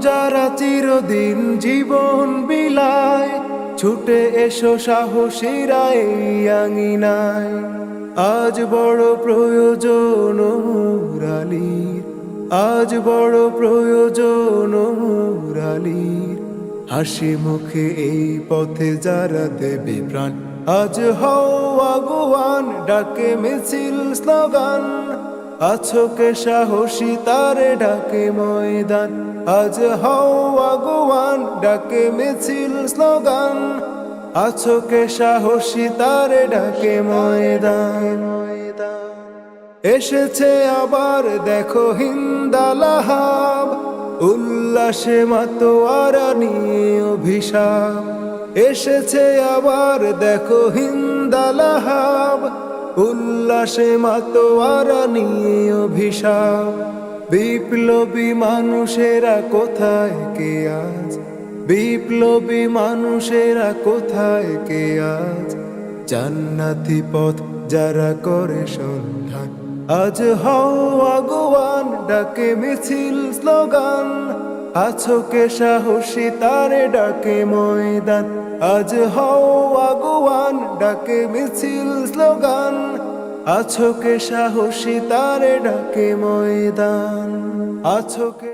যারা চিরদিন জীবন বিলায়, ছুটে এসো সাহসীরা আঙিনায়। আজ বড় প্রয়োজন মুরালির আজ বড় প্রয়োজন মুরালির হাসি মুখে এই পথে যারা দেবে প্রাণ, আজ হও আগুয়ান, ডাকে মিছিল, স্লোগান। আছো কে সাহসী, তারে ডাকে ময়দান। আজ হও আগুয়ান, ডাকে মিছিল স্লোগান। আছো কে সাহসী, তারে ডাকে ময়দান। এসেছে আবার, দেখো হিন্দালাহাব। উল্লাসে মাতোয়ারা নিয়ে অভিশাপ। এসেছে আবার, দেখো হিন্দালাহাব। উল্লাসে মাতোয়ারা নিয়ে অভিশাপ। বিপ্লবী মানুষেরা কোথায় কে আজ? বিপ্লবী মানুষেরা কোথায় কে আজ? জান্নাতি পথ যারা করে সন্ধান। আজ হও আগুয়ান, ডাকে মিছিল স্লোগান। আছো কে সাহসী, তারে ডাকে ময়দান। আজ হও আগুয়ান ডাকে মিছিল স্লোগান। আছো কে সাহসী তারে ডাকে ময়দান। আছো কে